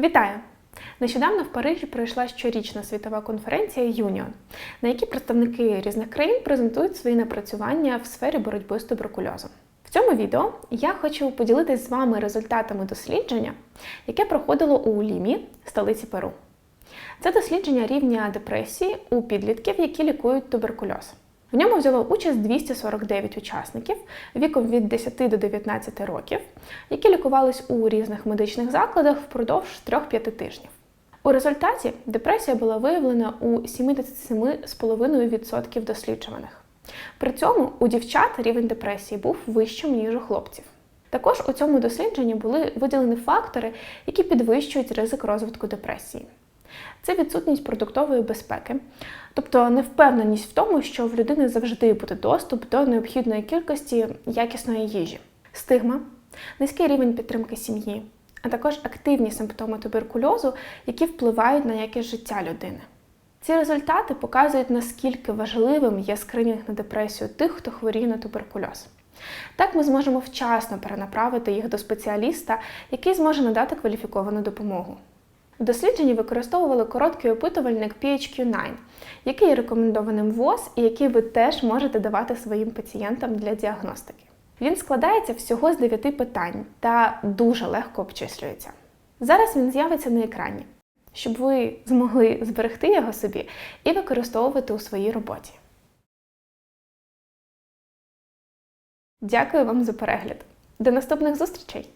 Вітаю! Нещодавно в Парижі пройшла щорічна світова конференція Юніон, на якій представники різних країн презентують свої напрацювання в сфері боротьби з туберкульозом. В цьому відео я хочу поділитися з вами результатами дослідження, яке проходило у Лімі, столиці Перу. Це дослідження рівня депресії у підлітків, які лікують туберкульоз. В ньому взяло участь 249 учасників віком від 10 до 19 років, які лікувались у різних медичних закладах впродовж 3-5 тижнів. У результаті депресія була виявлена у 77,5% досліджуваних. При цьому у дівчат рівень депресії був вищим, ніж у хлопців. Також у цьому дослідженні були виділені фактори, які підвищують ризик розвитку депресії. Це відсутність продуктової безпеки, тобто невпевненість в тому, що в людини завжди буде доступ до необхідної кількості якісної їжі, стигма, низький рівень підтримки сім'ї, а також активні симптоми туберкульозу, які впливають на якість життя людини. Ці результати показують, наскільки важливим є скринінг на депресію тих, хто хворіє на туберкульоз. Так ми зможемо вчасно перенаправити їх до спеціаліста, який зможе надати кваліфіковану допомогу. В дослідженні використовували короткий опитувальник PHQ-9, який є рекомендованим ВОЗ і який ви теж можете давати своїм пацієнтам для діагностики. Він складається всього з 9 питань та дуже легко обчислюється. Зараз він з'явиться на екрані, щоб ви змогли зберегти його собі і використовувати у своїй роботі. Дякую вам за перегляд. До наступних зустрічей!